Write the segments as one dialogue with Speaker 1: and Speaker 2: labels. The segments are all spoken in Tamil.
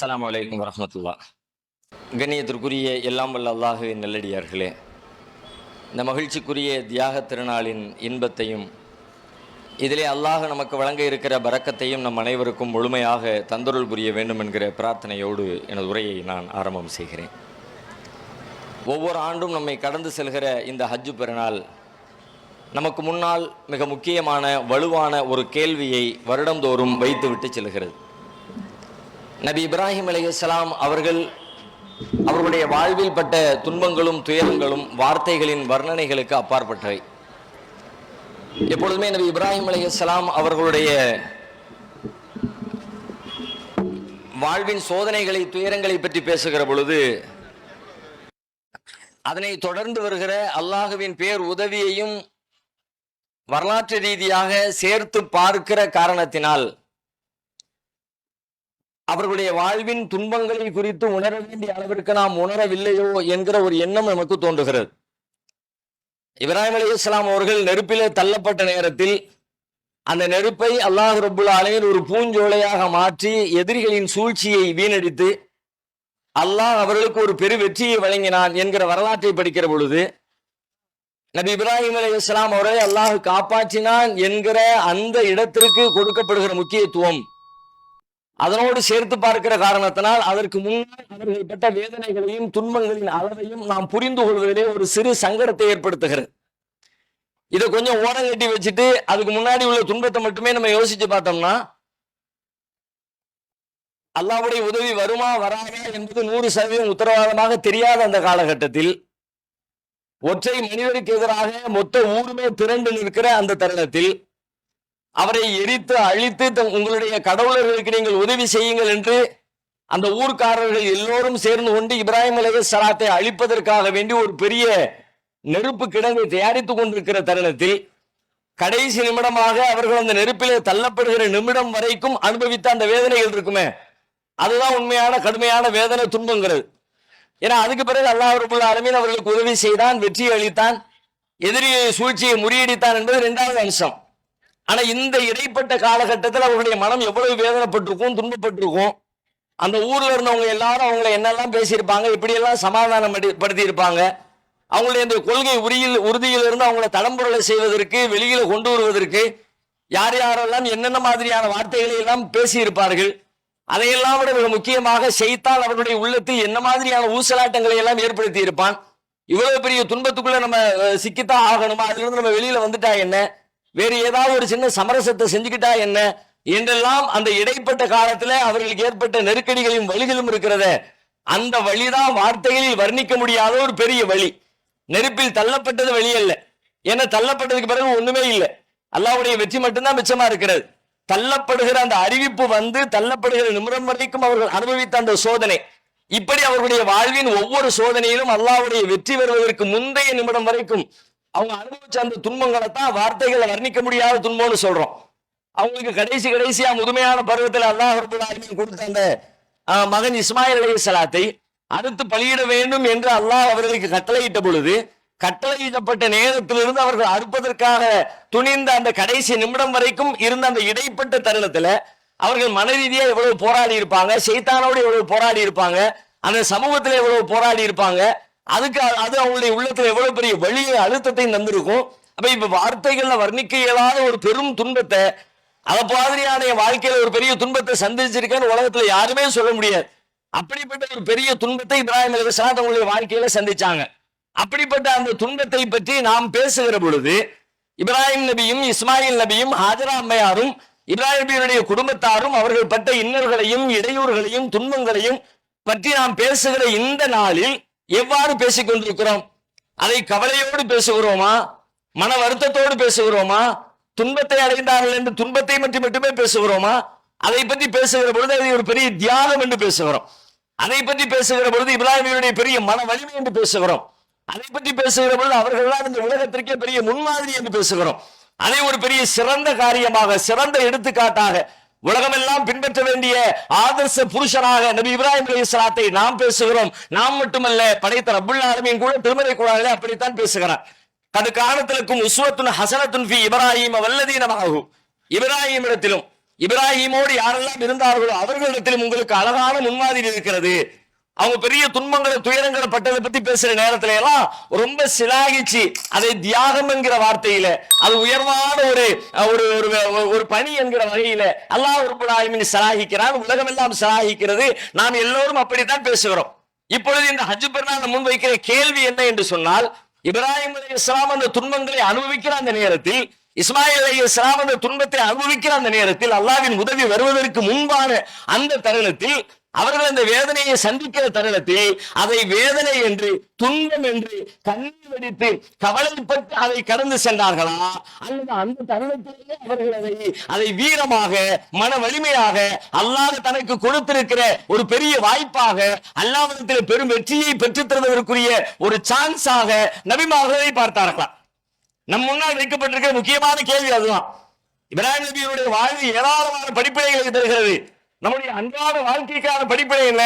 Speaker 1: அஸ்லாம் வலைக்கம் வரமத்துல்லா கண்ணியத்திற்குரிய எல்லாம் வல்ல அல்லாஹுவின் நல்லடியார்களே. இந்த மகிழ்ச்சிக்குரிய தியாக திருநாளின் இன்பத்தையும் இதிலே அல்லாஹ் நமக்கு வழங்க இருக்கிற பரக்கத்தையும் நம் அனைவருக்கும் முழுமையாக தந்தருள் புரிய வேண்டும் என்கிற பிரார்த்தனையோடு எனது உரையை நான் ஆரம்பம் செய்கிறேன். ஒவ்வொரு ஆண்டும் நம்மை கடந்து செல்கிற இந்த ஹஜ்ஜு பெருநாள் நமக்கு முன்னால் மிக முக்கியமான வலுவான ஒரு கேள்வியை வருடந்தோறும் வைத்துவிட்டு செல்கிறது. நபி இப்ராஹிம் அலையாம் அவர்கள் அவர்களுடைய வாழ்வில் பட்ட துன்பங்களும் துயரங்களும் வார்த்தைகளின் வர்ணனைகளுக்கு அப்பாற்பட்டவை. எப்பொழுதுமே நபி இப்ராஹிம் அலையாம் அவர்களுடைய வாழ்வின் சோதனைகளை துயரங்களை பற்றி பேசுகிற பொழுது அதனை தொடர்ந்து வருகிற அல்லாஹுவின் பேர் உதவியையும் வரலாற்று ரீதியாக சேர்த்து பார்க்கிற காரணத்தினால் அவர்களுடைய வாழ்வின் துன்பங்களை குறித்து உணர வேண்டிய அளவிற்கு நாம் உணரவில்லையோ என்கிற ஒரு எண்ணம் நமக்கு தோன்றுகிறது. இப்ராஹிம் அலி இஸ்லாம் அவர்கள் நெருப்பிலே தள்ளப்பட்ட நேரத்தில் அந்த நெருப்பை அல்லாஹ் ரபுல் ஆலமின் ஒரு பூஞ்சோலையாக மாற்றி எதிரிகளின் சூழ்ச்சியை வீணடித்து அல்லாஹ் அவர்களுக்கு ஒரு பெரு வெற்றியை வழங்கினான் என்கிற வரலாற்றை படிக்கிற பொழுது நபி இப்ராஹிம் அலி இஸ்லாம் அவர்களை அல்லாஹ் காப்பாற்றினான் என்கிற அந்த இடத்திற்கு கொடுக்கப்படுகிற முக்கியத்துவம் அதனோடு சேர்த்து பார்க்கிற காரணத்தினால் அதற்கு முன்னால் அவர்கள் பட்ட வேதனைகளையும் துன்பங்களின் அளவையும் நாம் புரிந்து கொள்வதிலே ஒரு சிறு சங்கடத்தை ஏற்படுத்துகிறது. இதை கொஞ்சம் ஓரம் கட்டி வச்சுட்டு அதுக்கு முன்னாடி உள்ள துன்பத்தை மட்டுமே நம்ம யோசிச்சு பார்த்தோம்னா அல்லாவுடைய உதவி வருமா வராதா என்பது நூறு சதவீதம் உத்தரவாதமாக தெரியாத அந்த காலகட்டத்தில் ஒற்றை மனிதருக்கு எதிராக மொத்த ஊருமே திரண்டு நிற்கிற அந்த தருணத்தில் அவரை எரித்து அழித்து தம் உங்களுடைய கடவுளர்களுக்கு நீங்கள் உதவி செய்யுங்கள் என்று அந்த ஊர்க்காரர்கள் எல்லோரும் சேர்ந்து கொண்டு இப்ராஹிம் அலைஹி சலாத்தை அழிப்பதற்காக வேண்டி ஒரு பெரிய நெருப்பு கிடங்கை தயாரித்துக் கொண்டிருக்கிற தருணத்தில் கடைசி நிமிடமாக அவர்கள் அந்த நெருப்பிலே தள்ளப்படுகிற நிமிடம் வரைக்கும் அனுபவித்த அந்த வேதனைகள் இருக்குமே. அதுதான் உண்மையான கடுமையான வேதனை துன்பங்கிறது. ஏன்னா அதுக்கு பிறகு அல்லாஹ் ரபுல் ஆலமீன் அவர்களுக்கு உதவி செய்தான் வெற்றியை அளித்தான் எதிரி சூழ்ச்சியை முறியடித்தான் என்பது இரண்டாவது அம்சம். ஆனா இந்த இடைப்பட்ட காலகட்டத்தில் அவருடைய மனம் எவ்வளவு வேதனைப்பட்டிருக்கும் துன்பப்பட்டிருக்கும் அந்த ஊர்ல இருந்தவங்க எல்லாரும் அவங்கள என்னெல்லாம் பேசியிருப்பாங்க இப்படியெல்லாம் சமாதானம் படுத்தி இருப்பாங்க அவங்களுடைய இந்த கொள்கை உரியில் உறுதியிலிருந்து அவங்கள தடம்புரலை செய்வதற்கு வெளியில கொண்டு வருவதற்கு யார் யாரெல்லாம் என்னென்ன மாதிரியான வார்த்தைகளை எல்லாம் பேசியிருப்பார்கள் அதையெல்லாம் விட மிக முக்கியமாக செய்தால் அவருடைய உள்ளத்தில் என்ன மாதிரியான ஊசலாட்டங்களை எல்லாம் ஏற்படுத்தி இருப்பான் இவ்வளவு பெரிய துன்பத்துக்குள்ள நம்ம சிக்கித்தான் ஆகணுமா? அதுல இருந்து நம்ம வெளியில வந்துட்டா என்ன? வேறு ஏதாவது ஒரு சின்ன சமரசத்தை செஞ்சுக்கிட்டா என்ன? என்றெல்லாம் அந்த இடைப்பட்ட காலத்துல அவர்களுக்கு ஏற்பட்ட நெருக்கடிகளையும் வழிகளும் இருக்கிறத அந்த வழிதான் வார்த்தைகளில் வர்ணிக்க முடியாத ஒரு பெரிய வழி. நெருப்பில் தள்ளப்பட்டது வழி அல்ல. ஏன்னா தள்ளப்பட்டதுக்கு பிறகு ஒண்ணுமே இல்லை. அல்லாவுடைய வெற்றி மட்டும்தான் மிச்சமா இருக்கிறது. தள்ளப்படுகிற அந்த அறிவிப்பு வந்து தள்ளப்படுகிற நிமிடம் வரைக்கும் அவர்கள் அனுபவித்த அந்த சோதனை. இப்படி அவர்களுடைய வாழ்வின் ஒவ்வொரு சோதனையிலும் அல்லாவுடைய வெற்றி பெறுவதற்கு முந்தைய நிமிடம் வரைக்கும் அவங்க அனுபவிச்ச அந்த துன்பங்களை தான் வார்த்தைகளை வர்ணிக்க முடியாத துன்பம்னு சொல்றோம். அவங்களுக்கு கடைசி கடைசியா முதுமையான பருவத்தில் அல்லாஹ் ரபுல் கொடுத்த அந்த மகன் இஸ்மாயில் அலைஹிஸ்ஸலாத்தை அடுத்து பலியிட வேண்டும் என்று அல்லாஹ் அவர்களுக்கு கட்டளையிட்ட பொழுது கட்டளையிடப்பட்ட நேரத்திலிருந்து அவர்கள் அறுப்பதற்காக துணிந்த அந்த கடைசி நிமிடம் வரைக்கும் இருந்த அந்த இடைப்பட்ட தருணத்துல அவர்கள் மன ரீதியா எவ்வளவு போராடி இருப்பாங்க செய்தானோடு எவ்வளவு போராடி இருப்பாங்க அந்த சமூகத்துல எவ்வளவு போராடி இருப்பாங்க அதுக்கு அது அவங்களுடைய உள்ளத்துல எவ்வளவு பெரிய வழியை அழுத்தத்தையும் தந்திருக்கும். அப்ப இப்ப வார்த்தைகள்ல வர்ணிக்க இயலாத ஒரு பெரும் துன்பத்தை அத மாதிரியான என் வாழ்க்கையில ஒரு பெரிய துன்பத்தை சந்திச்சிருக்கேன்னு உலகத்துல யாருமே சொல்ல முடியாது. அப்படிப்பட்ட ஒரு பெரிய துன்பத்தை இப்ராஹிம் அலைஹிஸ்ஸலாம் தங்களுடைய வாழ்க்கையில சந்திச்சாங்க. அப்படிப்பட்ட அந்த துன்பத்தை பற்றி நாம் பேசுகிற பொழுது இப்ராஹிம் நபியும் இஸ்மாயில் நபியும் ஹாஜரா அம்மையாரும் இப்ராஹிம் நபியுடைய குடும்பத்தாரும் அவர்கள் பட்ட இன்னல்களையும் இடையூறுகளையும் துன்பங்களையும் பற்றி நாம் பேசுகிற இந்த நாளில் எவ்வாறு பேசிக் கொண்டிருக்கிறோம் அதை கவலையோடு பேசுகிறோமா? மன வருத்தத்தோடு பேசுகிறோமா? துன்பத்தை அடைந்தார்கள் என்று துன்பத்தை மட்டும் மட்டுமே பேசுகிறோமா? அதை பற்றி பேசுகிற பொழுது அதை ஒரு பெரிய தியாகம் என்று பேசுகிறோம். அதை பற்றி பேசுகிற பொழுது இப்ராஹிமியுடைய பெரிய மன வலிமை என்று பேசுகிறோம். அதை பற்றி பேசுகிற பொழுது அவர்கள்லாம் இந்த உலகத்திற்கே பெரிய முன்மாதிரி என்று பேசுகிறோம். அதை ஒரு பெரிய சிறந்த காரியமாக சிறந்த எடுத்துக்காட்டாக உலகமெல்லாம் பின்பற்ற வேண்டிய ஆதர்ச புருஷனாக நபி இப்ராஹிம் அலைஹிஸ்ஸலாத்தை நாம் பேசுகிறோம். நாம் மட்டுமல்ல படைத்த ரப்புல் கூட திருமலை குழாயிலே அப்படித்தான் பேசுகிறார். கது காலத்திற்கும் உஸ்வத்துன் ஹசனத்துன் ஃபி இப்ராஹிம் வல்லதீனமாகும் இப்ராஹிம் இடத்திலும் இப்ராஹிமோடு யாரெல்லாம் இருந்தார்களோ அவர்களிடத்திலும் உங்களுக்கு அழகான முன்மாதிரி இருக்கிறது. அவங்க பெரிய துன்பங்களை துயரங்களை பட்டதை பத்தி பேசுற நேரத்துல எல்லாம் ரொம்ப சிலாகிச்சு. அதை தியாகம் என்கிற வார்த்தையில அது உயர்வான ஒரு ஒரு ஒரு ஒரு பணி என்கிற வகையில அல்லாஹ் ரப்பல் ஆலமீன் சிலாகிக்கிறான். உலகம் எல்லாம் சிலாகிக்கிறது. நாம் எல்லோரும் அப்படித்தான் பேசுகிறோம். இப்பொழுது இந்த ஹஜ் பெருநாள் முன்வைக்கிற கேள்வி என்ன என்று சொன்னால் இப்ராஹிம் அலி இஸ்லாம் அந்த துன்பங்களை அனுபவிக்கிற அந்த நேரத்தில் இஸ்மாயில் அலி இஸ்லாம் அந்த துன்பத்தை அனுபவிக்கிற அந்த நேரத்தில் அல்லாவின் உதவி வருவதற்கு முன்பான அந்த தருணத்தில் அவர்கள் அந்த வேதனையை சந்திக்கிற தருணத்தில் அதை வேதனை என்று துன்பம் என்று கண்ணீர் வெடித்து கவலைப்பட்டு அதை கடந்து சென்றார்களா? அல்லது அந்த தருணத்திலேயே அவர்கள் அதை அதை வீரமாக மன வலிமையாக அல்லாஹ் தனக்கு கொடுத்திருக்கிற ஒரு பெரிய வாய்ப்பாக அல்லாவிடத்தில் பெரும் வெற்றியை பெற்றுத்தருவதற்குரிய ஒரு சான்ஸாக நபிமாகவே பார்த்தார்களா? நம் முன்னால் வைக்கப்பட்டிருக்கிற முக்கியமான கேள்வி அதுதான். இப்ராஹிம் நபியுடைய வாழ்வு ஏராளமான படிப்பினைகளை தருகிறது நம்முடைய அன்றாட வாழ்க்கைக்கான படிப்படை என்ன?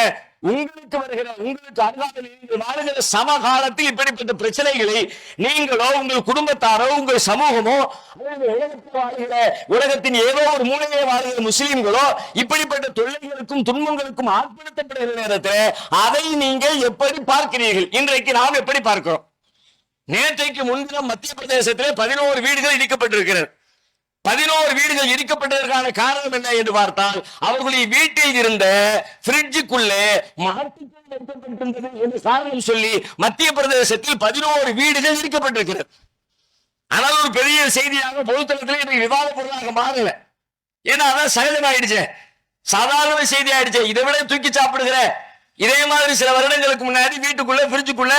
Speaker 1: உங்களுக்கு வருகிற உங்களுக்கு அருகாமையில் நீங்கள் வாழுகிற சமகாலத்தில் இப்படிப்பட்ட பிரச்சனைகளை நீங்களோ உங்கள் குடும்பத்தாரோ உங்கள் சமூகமோ உலகத்தில் வாழ்கிற உலகத்தின் ஏதோ ஒரு மூலையிலே வாழ்கிற முஸ்லிம்களோ இப்படிப்பட்ட தொல்லைகளுக்கும் துன்பங்களுக்கும் ஆட்படுத்தப்படுகிற நேரத்தில் அதை நீங்கள் எப்படி பார்க்கிறீர்கள்? இன்றைக்கு நாம் எப்படி பார்க்கிறோம்? நேற்றைக்கு முன்தினம் மத்திய பிரதேசத்திலே பதினோரு வீடுகள் இடிக்கப்பட்டிருக்கிறது. பதினோரு வீடுகள் இடிக்கப்பட்டதற்கான காரணம் என்ன என்று பார்த்தால் அவர்களுடைய வீட்டில் இருந்த பிரிட்ஜுக்குள்ளே என்று காரணம் சொல்லி மத்திய பிரதேசத்தில் பதினோரு வீடுகள் இடிக்கப்பட்டிருக்கிறது ஆனால் ஒரு பெரிய செய்தியாக பொதுத்தளத்தில் இன்றைக்கு விவாத பொருளாக மாறல. ஏன்னா அதான் சகஜமாயிடுச்சு. சாதாரண செய்தி ஆயிடுச்சு இதை விட தூக்கி சாப்பிடுகிற இதே மாதிரி சில வருடங்களுக்கு முன்னாடி வீட்டுக்குள்ள பிரிட்ஜுக்குள்ள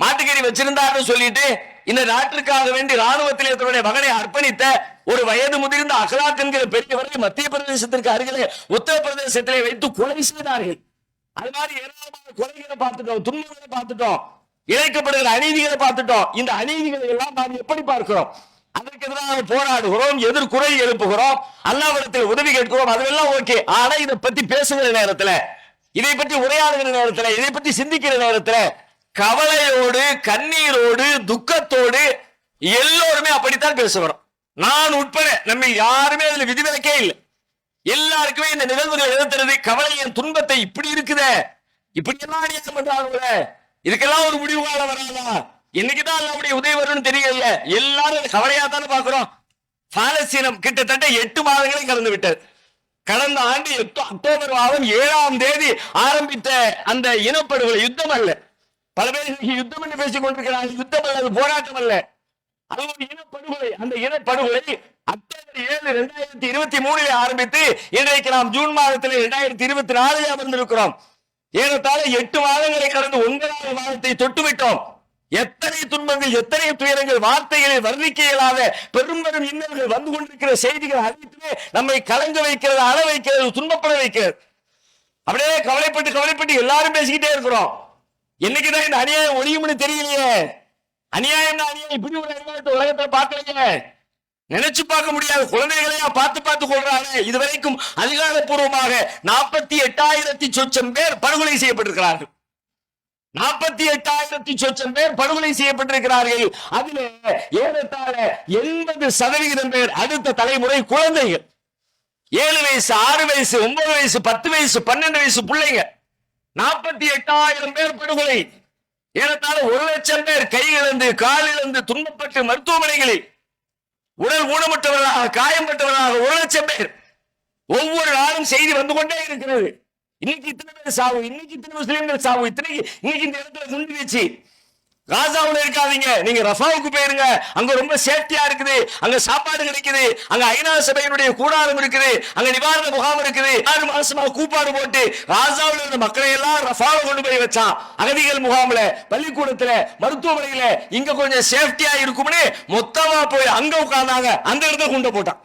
Speaker 1: மாட்டுக்கறி வச்சிருந்தாருன்னு சொல்லிட்டு இந்த நாட்டிற்காக வேண்டி ராணுவத்தில் தன்னுடைய மகனை அர்ப்பணித்த ஒரு வயது முதிர்ந்த அகலாத் என்கிற பெரியவரை மத்திய பிரதேசத்திற்கு அருகிலே உத்தரப்பிரதேசத்திலே வைத்து கொலை செய்தார்கள். அது மாதிரி ஏராளமான கொலைகளை பார்த்துட்டோம் துன்பங்களை பார்த்துட்டோம் இழைக்கப்படுகிற அநீதிகளை பார்த்துட்டோம். இந்த அநீதிகளை எல்லாம் நாம் எப்படி பார்க்கிறோம்? அதற்கு எதிராக போராடுகிறோம் எதிர்குறை எழுப்புகிறோம் அல்லாவிடத்தில் உதவி கேட்கிறோம் அதெல்லாம் ஓகே. ஆனா இதை பத்தி பேசுகிற நேரத்துல இதை பற்றி உரையாடுகிற நேரத்துல இதை பற்றி சிந்திக்கிற நேரத்துல கவலையோடு கண்ணீரோடு துக்கத்தோடு எல்லோருமே அப்படித்தான் பேசுகிறோம். நான் உட்பட நம்ம யாருமே அதுல விதிவிலக்கே இல்லை. எல்லாருக்குமே இந்த நிகழ்வுகளை எதிர்த்துறது கவலையின் துன்பத்தை இப்படி இருக்குதே. இப்படி எல்லாம் அநியாயம் பண்றாங்க இதுக்கெல்லாம் ஒரு முடிவு காலம் வராதா? என்னைக்குதான் அல்லாவுடைய உதவி வரும்னு தெரியல எல்லாரும் கவலையா தானே பாக்குறோம் பாலஸ்தீனம் கிட்டத்தட்ட எட்டு மாதங்களே கலந்து விட்டது. கடந்த ஆண்டு எட்டு அக்டோபர் மாதம் ஏழாம் தேதி ஆரம்பித்த அந்த இனப்படுகொலை யுத்தம் அல்ல. பல பேர் யுத்தம் என்று பேசிக் கொண்டிருக்கிறார்கள். யுத்தம் அல்ல அது போராட்டம் அல்ல. அது இனப்படுகொலை அந்த இனப்படுகொலை அக்டோபர் ஏழு இரண்டாயிரத்தி இருபத்தி மூணில் ஆரம்பித்து இன்றைக்கு நாம் ஜூன் மாதத்தில் இரண்டாயிரத்தி இருபத்தி நாலுல அமர்ந்திருக்கிறோம். ஏறத்தாழ எட்டு மாதங்களை கடந்து ஒன்பதாவது மாதத்தை தொட்டுவிட்டோம். எத்தனை துன்பங்கள் எத்தனை துயரங்கள் வார்த்தைகளை வர்ணிக்க இயலாத பெரும்பெரும் இன்னல்கள் வந்து கொண்டிருக்கிற செய்திகள் அனைத்துமே நம்மை கலங்க வைக்கிறது அழ வைக்கிறது துன்பப்பட வைக்கிறது. அப்படியே கவலைப்பட்டு கவலைப்பட்டு எல்லாரும் பேசிக்கிட்டே இருக்கிறோம். என்னைக்குதான் இந்த அணியை ஒழியும்னு தெரியலையே. அநியாயம்னா அநியாயம். இப்படி ஒரு அநியாயத்தை உலகத்தை பார்க்கலைங்க நினைச்சு பார்க்க முடியாது. குழந்தைகளையா பார்த்து பார்த்து கொள்றாங்க இதுவரைக்கும் அதிகாரப்பூர்வமாக நாற்பத்தி எட்டாயிரத்தி சொச்சம் பேர் படுகொலை செய்யப்பட்டிருக்கிறார்கள். நாற்பத்தி எட்டாயிரத்தி சொச்சம் பேர் படுகொலை செய்யப்பட்டிருக்கிறார்கள். அதுல ஏறத்தாழ எண்பது சதவிகிதம் பேர் அடுத்த தலைமுறை குழந்தைகள். ஏழு வயசு ஆறு வயசு ஒன்பது வயசு பத்து வயசு பன்னெண்டு வயசு பிள்ளைங்க. நாற்பத்தி எட்டாயிரம் பேர் படுகொலை. ஏறத்தாழ ஒரு லட்சம் பேர் கை இழந்து கால் இழந்து துன்பப்பட்டு மருத்துவமனைகளில் உடல் ஊனமுற்றவர்களாக காயம்பட்டவர்களாக ஒரு லட்சம் பேர் ஒவ்வொரு நாளும் செய்தி வந்து கொண்டே இருக்கிறது. இன்னைக்கு இத்தனை பேர் சாவு இன்னைக்கு இத்தனை முஸ்லீம்கள் சாவு இத்தனைக்கு இன்னைக்கு இந்த இடத்துல குண்டு வீச்சு காசாவில் இருக்காதீங்க. நீங்க ரஃபாவுக்கு போயிருங்க. அங்க ரொம்ப சேஃப்டியா இருக்குது. அங்க சாப்பாடு கிடைக்குது. அங்க ஐநா சபையினுடைய கூடாரம் இருக்குது. அங்க நிவாரண முகாம் இருக்குது. ஆறு மாசமா கூப்பாடு போட்டு ராஜாவில் இருந்த மக்களை எல்லாம் ரஃபாவை கொண்டு போய் வச்சான். அகதிகள் முகாம்ல பள்ளிக்கூடத்துல மருத்துவமனையில இங்க கொஞ்சம் சேஃப்டியா இருக்கும்னு மொத்தமா போய் அங்க உட்கார்ந்தாங்க. அந்த இடத்துல குண்டை போட்டான்.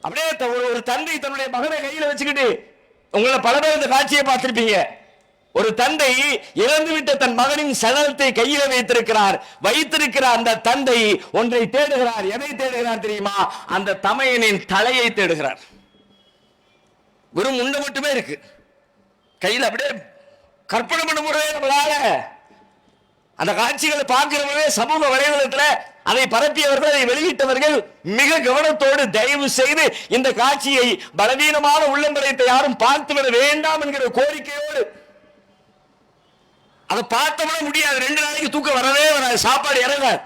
Speaker 1: அப்படியே த- ஒரு ஒரு தந்தை தன்னுடைய மகனை கையில வச்சுக்கிட்டு உங்களை பல பேர் இந்த காட்சியை பார்த்திருப்பீங்க. ஒரு தந்தை இறந்துவிட்ட தன் மகனின் சடலத்தை கையில வைத்திருக்கிறார். வைத்திருக்கிற அந்த தந்தை ஒன்றை தேடுகிறார். எதை தேடுகிறார் தெரியுமா? அந்த தமையனின் தலையை தேடுகிறார். வெறும் உண்டை மட்டுமே இருக்கு. கையில் அப்படியே கற்பனை பண்ண முடியவே நம்மளால. அந்த காட்சிகளை பார்க்கிறவங்களே சமூக வலைதளத்துல அதை பரப்பியவர்கள் அதை வெளியிட்டவர்கள் மிக கவனத்தோடு தயவு செய்து இந்த காட்சியை பலவீனமான உள்ளங்களை யாரும் பார்த்துவிட வேண்டாம் என்கிற கோரிக்கையோடு அதை பார்த்தோம்னா முடியாது. ரெண்டு நாளைக்கு தூக்கம் வரவே வராது. சாப்பாடு இறங்காது.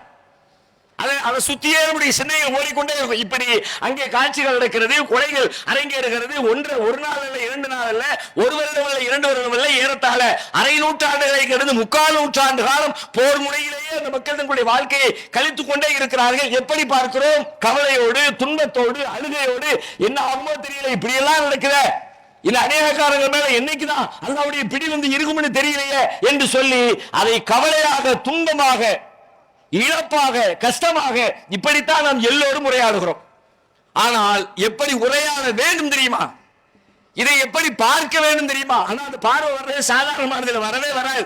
Speaker 1: அதை அதை சுத்தியே நம்முடைய சிந்தைகள் ஓடிக்கொண்டே இருக்கும். இப்படி அங்கே காட்சிகள் நடக்கிறது கொலைகள் அரங்கேறுகிறது ஒன்று ஒரு நாள் இல்லை இரண்டு நாள் இல்லை ஒரு வருடம் இல்லை இரண்டு வருடம் இல்லை ஏறத்தாழ அரை நூற்றாண்டுகளை கடந்து முக்கால் நூற்றாண்டு காலம் போர் முறையிலேயே அந்த மக்கள் தங்களுடைய வாழ்க்கையை கழித்துக் கொண்டே இருக்கிறார்கள். எப்படி பார்க்கிறோம்? கவலையோடு துன்பத்தோடு அழுகையோடு. என்ன ஆகுமோ தெரியல. இப்படியெல்லாம் எல்லாம் இல்ல இந்த அநேகக்காரங்க மேல என்னைக்குதான் அல்லாவுடைய பிடி வந்து இருக்கும்னு தெரியலையே என்று சொல்லி அதை கவலையாக துன்பமாக இழப்பாக கஷ்டமாக இப்படித்தான் நாம் எல்லோரும் உரையாடுகிறோம். ஆனால் எப்படி உரையாட வேண்டும் தெரியுமா? இதை எப்படி பார்க்க வேண்டும் தெரியுமா? ஆனா அந்த பார்வை வர்றது சாதாரணமானது வரவே வராது.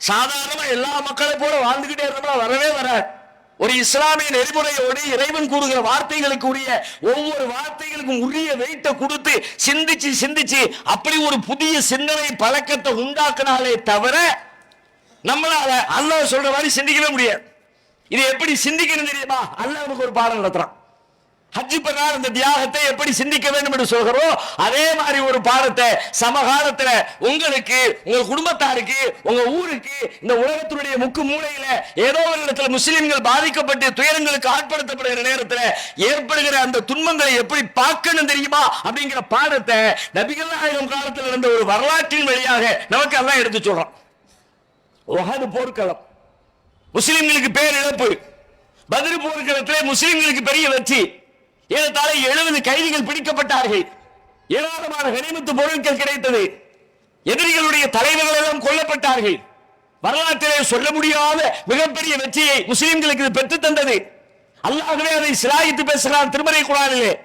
Speaker 1: சாதாரணமா எல்லா மக்களை போல வாழ்ந்துகிட்டே இருந்தோம்னா வரவே வராது. ஒரு இஸ்லாமிய நெறிமுறையோடு இறைவன் கூறுகிற வார்த்தைகளுக்கு உரிய ஒவ்வொரு வார்த்தைகளுக்கும் உரிய வெயிட்டை கொடுத்து சிந்திச்சு சிந்திச்சு அப்படி ஒரு புதிய சிந்தனை பழக்கத்தை உண்டாக்குனாலே தவிர நம்மளால அல்லாஹ் சொல்ற மாதிரி சிந்திக்கவே முடியாது. இது எப்படி சிந்திக்கணும் தெரியுமா? அல்லாஹ் நமக்கு ஒரு பாடம் நடத்துறான். ஹஜ் பண்ணால் இந்த தியாகத்தை எப்படி சிந்திக்க வேண்டும் என்று சொல்கிறோம்? அதே மாதிரி ஒரு பாடத்தை சமகாலத்துல உங்களுக்கு உங்க குடும்பத்தாருக்கு உங்க ஊருக்கு இந்த உலகத்தினுடைய முக்கு மூலையில ஏதோ ஒரு இடத்துல முஸ்லிம்கள் பாதிக்கப்பட்டு துயரங்களுக்கு ஆட்படுத்தப்படுகிற நேரத்தில் ஏற்படுகிற அந்த துன்பங்களை எப்படி பார்க்கணும் தெரியுமா? அப்படிங்கிற பாடத்தை நபிகள் நாயகம் காலத்தில் இருந்த ஒரு வரலாற்றின் வழியாக நமக்கு அதான் எடுத்து சொல்றோம் உஹது போர்க்களம். முஸ்லிம்களுக்கு பேர் இழப்பு பதில் போர்க்களத்திலே முஸ்லிம்களுக்கு பெரிய வெற்றி. ஏறத்தாழ எழுபது கைதிகள் பிடிக்கப்பட்டார்கள். ஏராளமான கனிமத்து பொருட்கள் கிடைத்தது. எதிரிகளுடைய தலைவர்கள் எல்லாம் கொல்லப்பட்டார்கள். வரலாற்றிலே சொல்ல முடியாத மிகப்பெரிய வெற்றியை முஸ்லிம்களுக்கு இது பெற்றுத் தந்தது. அல்லாஹ்வே அதை சிலாயித்து பேசுகிறான் திருமறை குழாரிலே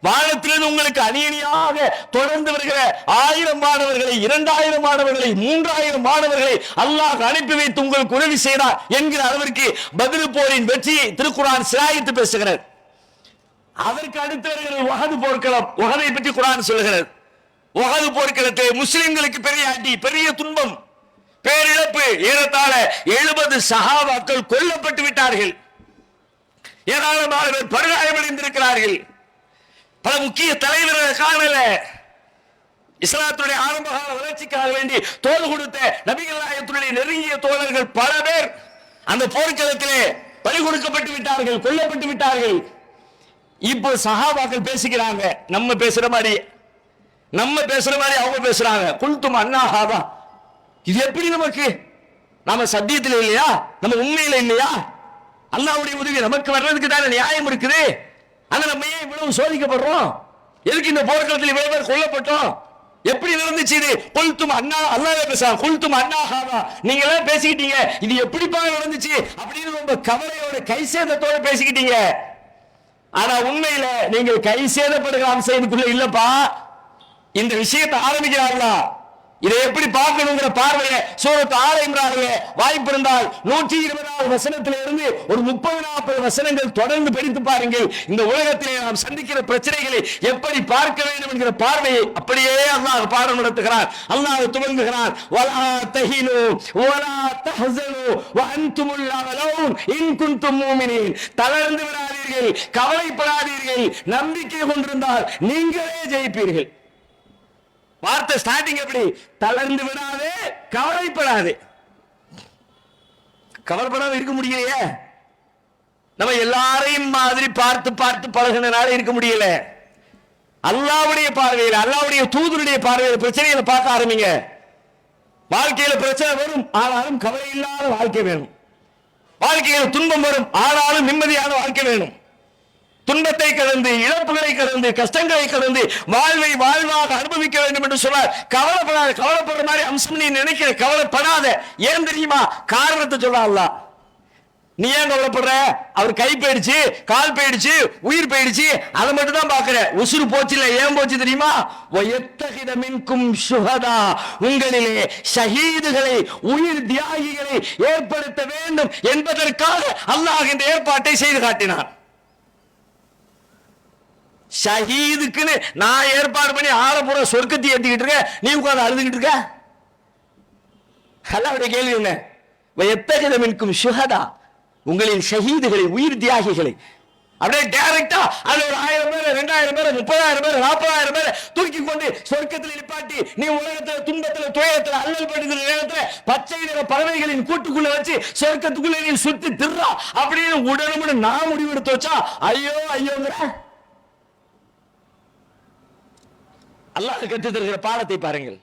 Speaker 1: வானத்திலிருந்து உங்களுக்கு அணியணியாக தொடர்ந்து வருகிற ஆயிரம் மாணவர்களை இரண்டாயிரம் மாணவர்களை மூன்றாயிரம் மாணவர்களை அல்லாஹ் அனுப்பி வைத்து உங்களுக்கு உதவி செய்தார் என்கிற அளவிற்கு பதில் போரின் வெற்றியை திருக்குறான் சிலாயித்து பேசுகிறார். அதற்கு அடுத்தவர்கள் வகது போர்க்களம். உகதை பற்றி குரான் சொல்லுகிறது. வகது போர்க்களத்தை முஸ்லிம்களுக்கு பெரிய அடி பெரிய துன்பம் பேரிழப்பு. ஏறத்தாழ எழுபது சகாபாக்கள் கொல்லப்பட்டு விட்டார்கள். ஏராளமான பேர் படுகாயமடைந்திருக்கிறார்கள் பல முக்கிய தலைவர்கள் காணல. இஸ்லாத்துடைய ஆரம்பகால வளர்ச்சிக்காக வேண்டி தோல் கொடுத்த நபிகள் நாயகத்துடைய நெருங்கிய தோழர்கள் பல பேர் அந்த போர்க்களத்திலே பலி கொடுக்கப்பட்டு விட்டார்கள் கொல்லப்பட்டு விட்டார்கள். இப்போ சஹாபாக்கள் பேசிக்கிறாங்க. நம்ம பேசுற மாதிரி. நம்ம பேசுற மாதிரி அவங்க பேசுறாங்க. குல்தும் அண்ணாஹாதா இது எப்படி நமக்கு? நாம சத்தியத்தில் இல்லையா? நம்ம உண்மையில இல்லையா? அல்லாவுடைய உதவி நமக்கு வர்றதுக்கு தானே நியாயம் இருக்குது. ஆனா நம்ம ஏன் இவ்வளவு சோதிக்கப்படுறோம்? எதுக்கு இந்த போர்க்களத்தில் இவ்வளவு பேர் கொல்லப்பட்டோம்? எப்படி நடந்துச்சு இது? குல்தும் அண்ணா அல்லாவே பேசுறாங்க. குல்தும் அண்ணாஹாதா நீங்க எல்லாம் பேசிக்கிட்டீங்க. இது எப்படிப்பா நடந்துச்சு? அப்படின்னு ரொம்ப கவலையோட கைசேதத்தோட பேசிக்கிட்டீங்க. ஆனா உண்மையில நீங்கள் கை சேதப்படுகிற அம்சம் இதுக்குள்ள இல்லப்பா. இந்த விஷயத்தை ஆரம்பிக்கிறார்களா? இதை எப்படி பார்க்கணுங்கிற பார்வையை சூரத் ஆல இம்ரானிலே வாய்ப்பு இருந்தால் நூற்றி இருபதாவது வசனத்தில இருந்து ஒரு முப்பது நாற்பது வசனங்கள் தொடர்ந்து படித்து பாருங்கள். இந்த உலகத்திலே நாம் சந்திக்கிற பிரச்சனைகளை எப்படி பார்க்க வேண்டும் என்கிற பார்வையை அப்படியே அல்லாஹ் பாடம் நடத்துகிறார். அல்லாஹ் துவங்குகிறார். வலா தஹினு வலா தஹசனு வ அன்துமுல் அலவுன் இன் குன்தும் மூமினீன். தளர்ந்து விடாதீர்கள் கவலைப்படாதீர்கள் நம்பிக்கை கொண்டிருந்தால் நீங்களே ஜெயிப்பீர்கள். வார்த்தை ஸ்டார்டிங் எப்படி? தளர்ந்து விடாதே கவலைப்படாதே. கவலைப்படாம இருக்க முடியலையே. நம்ம எல்லாரையும் மாதிரி பார்த்து பார்த்து பழகினால இருக்க முடியல. அல்லாவுடைய பார்வையில் அல்லாவுடைய தூதருடைய பார்வையில் பிரச்சனைகளை பார்க்க ஆரம்பிங்க. வாழ்க்கையில பிரச்சனை வரும் ஆனாலும் கவலை இல்லாத வாழ்க்கை வேணும். வாழ்க்கையில் துன்பம் வரும் ஆனாலும் நிம்மதியான வாழ்க்கை வேணும். துன்பத்தை கடந்து இழப்புகளை கடந்து கஷ்டங்களை கடந்து வாழ்வை வாழ்வாக அனுபவிக்க வேண்டும் என்று சொன்னார். கவலைப்படாத கவலைப்படுற மாதிரி அம்சம் நீ நினைக்கிற கவலைப்படாத. ஏன் தெரியுமா? காரணத்தை சொல்லலாம் நீ ஏன் கவலைப்படுற? அவர் கை போயிடுச்சு கால் போயிடுச்சு உயிர் போயிடுச்சு. அதை மட்டும் தான் பாக்குற உசுறு போச்சு இல்ல ஏன் போச்சு தெரியுமா? எத்தகித மின்கும் சுகதா. உங்களிலே ஷஹீதுகளை உயிர் தியாகிகளை ஏற்படுத்த வேண்டும் என்பதற்காக அல்லாஹ் இந்த ஏற்பாட்டை செய்து காட்டினார் ஷஹீதுக்குன்னு நான் ஏற்பாடு பண்ணி ஆலப்புறம் சொர்க்கத்தை ஏற்றிக்கிட்டு இருக்க நீ உட்காந்து அழுதுகிட்டு இருக்க? அல்லாவுடைய கேள்வி என்ன? எத்தகித இருக்கும் சுகதா உங்களின் ஷஹீதுகளை உயிர் தியாகிகளை. அப்படியே டைரக்டா அது ஒரு ஆயிரம் பேர் ரெண்டாயிரம் பேர் முப்பதாயிரம் பேர் நாற்பதாயிரம் பேர் தூக்கி கொண்டு சொர்க்கத்தில் நிப்பாட்டி நீ உலகத்துல துன்பத்துல துயரத்துல அல்லல் படுகிற நேரத்துல பச்சை நிற பறவைகளின் கூட்டுக்குள்ள வச்சு சொர்க்கத்துக்குள்ள நீ சுத்தி திருறா அப்படின்னு உடனுடன் நான் முடிவெடுத்து வச்சா ஐயோ ஐயோங்கிற. அல்லாஹ் கற்றுத் தருகிற பாடத்தை பாருங்கள்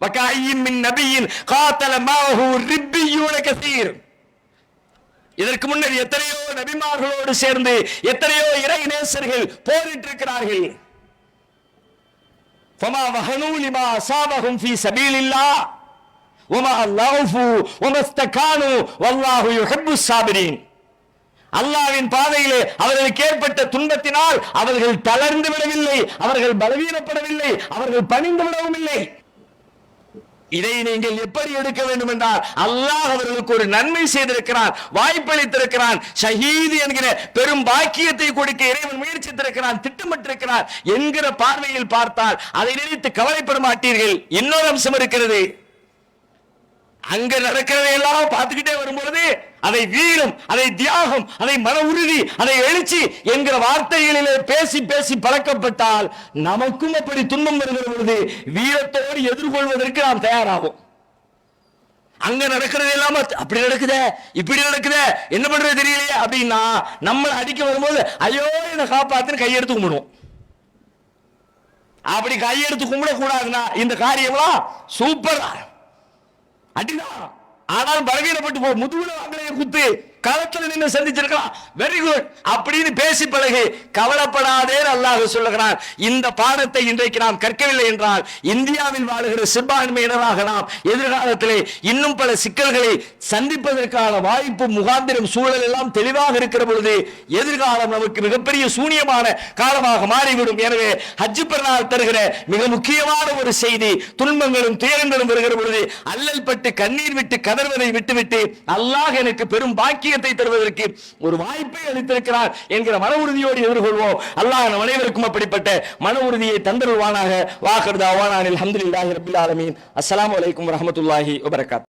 Speaker 1: வக்காயின் மின் நபியின் காத்தல மாஹு ரிப்பியூன கசீர் இதற்கு முன்னர் எத்தனையோ நபிமார்களோடு சேர்ந்து எத்தனையோ இறை நேசர்கள் போரிட்டு இருக்கிறார்கள் فما وهنوا لما أصابهم في سبيل الله وما ضعفوا وما استكانوا والله يحب الصابرين அல்லாவின் பாதையிலே அவர்களுக்கு ஏற்பட்ட துன்பத்தினால் அவர்கள் தளர்ந்து விடவில்லை அவர்கள் பலவீனப்படவில்லை அவர்கள் பணிந்து விடவும் இல்லை இதை நீங்கள் எப்படி எடுக்க வேண்டும் என்றால் அல்லாஹ் அவர்களுக்கு ஒரு நன்மை செய்திருக்கிறான் வாய்ப்பளித்திருக்கிறான் ஷஹீது என்கிற பெரும் பாக்கியத்தை கொடுக்க இறைவன் முயற்சித்திருக்கிறான் திட்டமிட்டிருக்கிறான் என்கிற பார்வையில் பார்த்தால் அதை நினைத்து கவலைப்பட மாட்டீர்கள். இன்னொரு அம்சம் இருக்கிறது. அங்க நடக்கிறதையெல்லாம் பார்த்துக்கிட்டே வரும்பொழுது அதை வீரம் அதை தியாகம் அதை மன உறுதி அதை எழுச்சி என்கிற வார்த்தைகளிலே பேசி பேசி பழக்கப்பட்டால் நமக்கும் அப்படி துன்பம் வருகிற பொழுது வீரத்தோடு எதிர்கொள்வதற்கு நாம் தயாராகும் அங்க நடக்கிறது இல்லாம அப்படி நடக்குதே இப்படி நடக்குதே என்ன பண்றது தெரியலையே அப்படின்னா நம்மளை அடிக்க வரும்போது ஐயோ என்னை காப்பாத்துன்னு கையெடுத்து கும்பிடுவோம். அப்படி கையெடுத்து கும்பிடக்கூடாதுன்னா இந்த காரியம்லாம் சூப்பர். அடிதான் ஆனால் பலவீனப்பட்டு போ. முதுகுல வாங்கலையே குத்து. களத்துல நின்று சந்திச்சிருக்கலாம். வெரி குட் அப்படின்னு பேசி பழகு கவலைப்படாதே அல்லாஹ் சொல்லுகிறான். இந்த பாடத்தை இன்றைக்கு நாம் கற்கவில்லை என்றால் இந்தியாவில் வாழுகிற சிறுபான்மையினராக நாம் எதிர்காலத்திலே இன்னும் பல சிக்கல்களை சந்திப்பதற்கான வாய்ப்பு முகாந்திரம் சூழல் எல்லாம் தெளிவாக இருக்கிற பொழுது எதிர்காலம் நமக்கு மிகப்பெரிய சூனியமான காலமாக மாறிவிடும். எனவே ஹஜ்ஜு பெருநாள் தருகிற மிக முக்கியமான ஒரு செய்தி துன்பங்களும் துயரங்களும் வருகிற பொழுது அல்லல் பட்டு கண்ணீர் விட்டு கதர்வதை விட்டுவிட்டு அல்லாஹ் எனக்கு பெரும் பாக்கியத்தை தருவதற்கு ஒரு வாய்ப்பை அளித்திருக்கிறார் என்கிற மன உறுதியோடு எதிர்கொள்வோம். அல்லாஹ் நம் அனைவருக்கும் அப்படிப்பட்ட மன உறுதியை தந்தருவானாக வாக்கர்தாவானில் அல்ஹம்துலில்லாஹி ரபில் ஆலமீன். அஸ்லாம் அலைக்கும் வரஹ்மத்துல்லாஹி வபரகாத்.